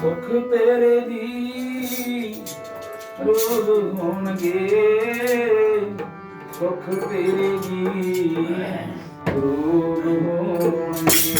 ਸੁਖ ਤੇਰੇ ਦੀ ਰੋਜ਼ ਹੋਣਗੇ। ਸੁਖ ਤੇਰੇ ਦੀ ਰੋਜ਼ ਹੋਣਗੇ।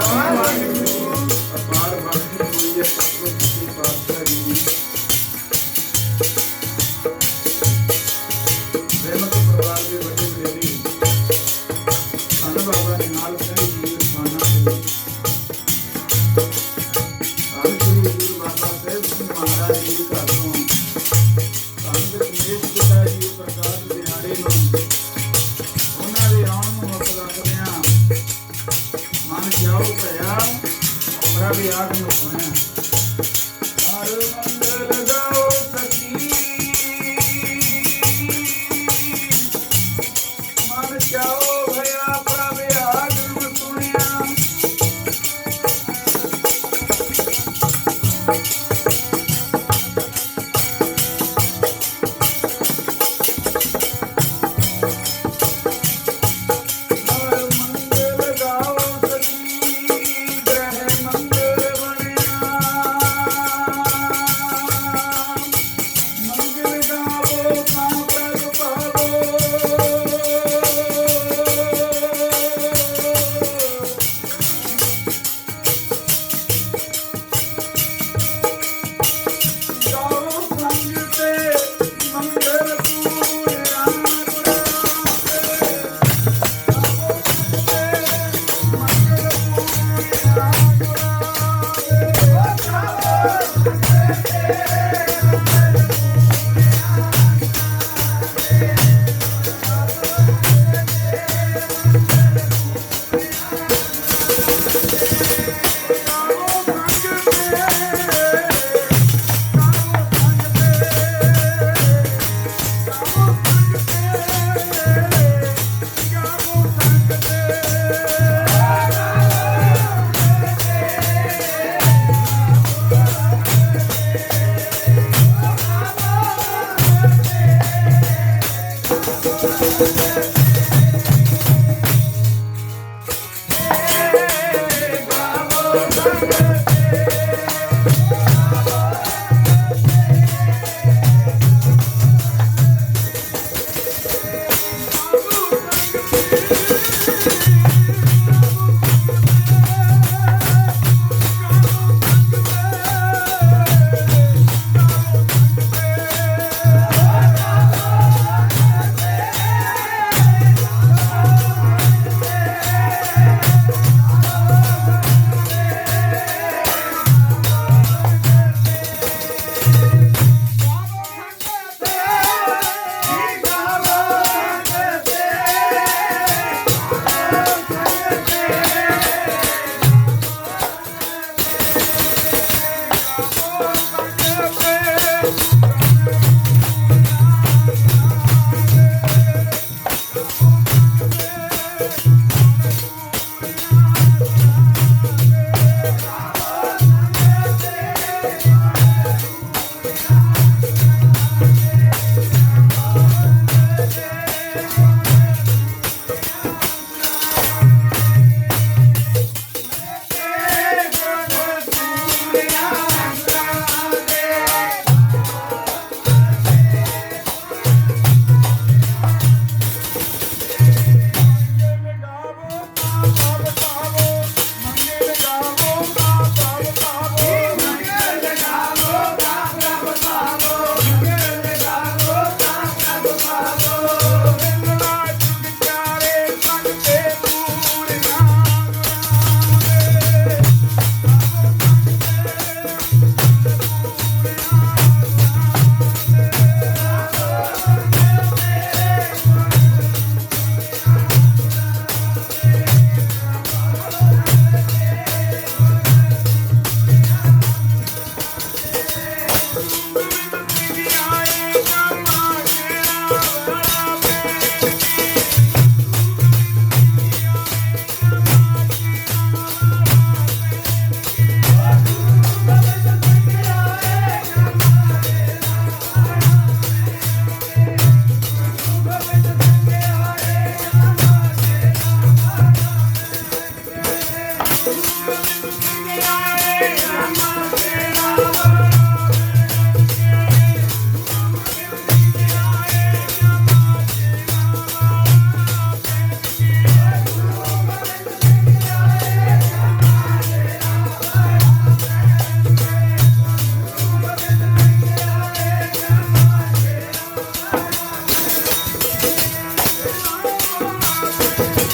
All right.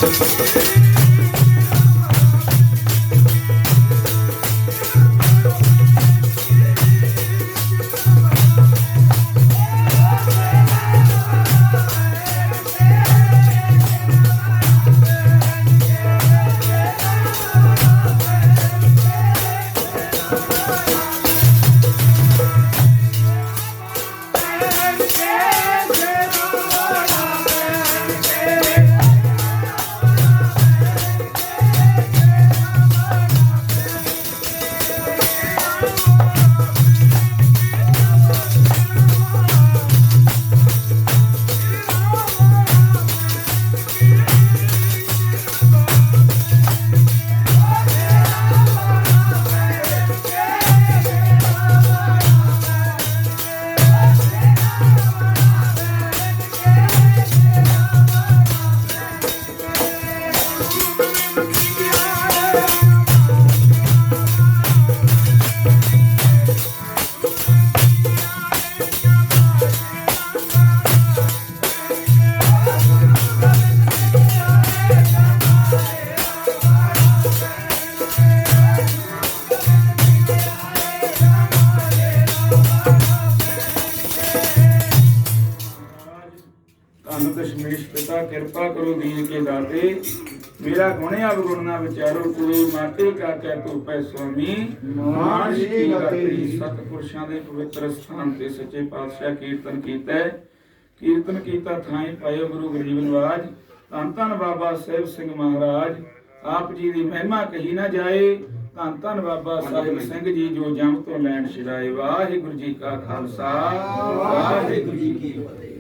Thank ਕਰੋ ਦੀਨ ਕੇ ਦਾਤੇ, ਮੇਰਾ ਗੁਣਿਆ ਅਵਗੁਣ ਨਾ ਵਿਚਾਰੋ ਕੋਈ ਮਾਤੇ ਕਾ ਕਹਿ ਤੂੰ ਪੈ ਸੁਆਮੀ ਮਾਨ ਜੀ। ਗਾਤੀ ਸਤਿਪੁਰਸ਼ਾਂ ਦੇ ਪਵਿੱਤਰ ਸਥਾਨ ਤੇ ਸੱਚੇ ਪਾਤਸ਼ਾਹ ਕੀਰਤਨ ਕੀਤਾ। ਕੀਰਤਨ ਕੀਤਾ ਥਾਈ ਪਾਇਓ ਗੁਰੂ ਗਰੀਬ ਨਿਵਾਜ। ਧੰਨ ਧੰਨ ਬਾਬਾ ਸਾਹਿਬ ਸਿੰਘ ਮਹਾਰਾਜ। ਆਪ ਜੀ ਦੀ ਮਹਿਮਾ ਕਹੀ ਨਾ ਜਾਏ। ਧੰਨ ਧੰਨ ਬਾਬਾ ਸਾਹਿਬ ਸਿੰਘ ਜੀ, ਜੋ ਜੰਮ ਤੋਂ ਲੈਣ ਛਿੜਾਏ। ਵਾਹਿਗੁਰੂ ਜੀ ਕਾ ਖਾਲਸਾ। ਵਾਹਿਗੁਰੂ ਜੀ ਕੀ ਫਤਿਹ।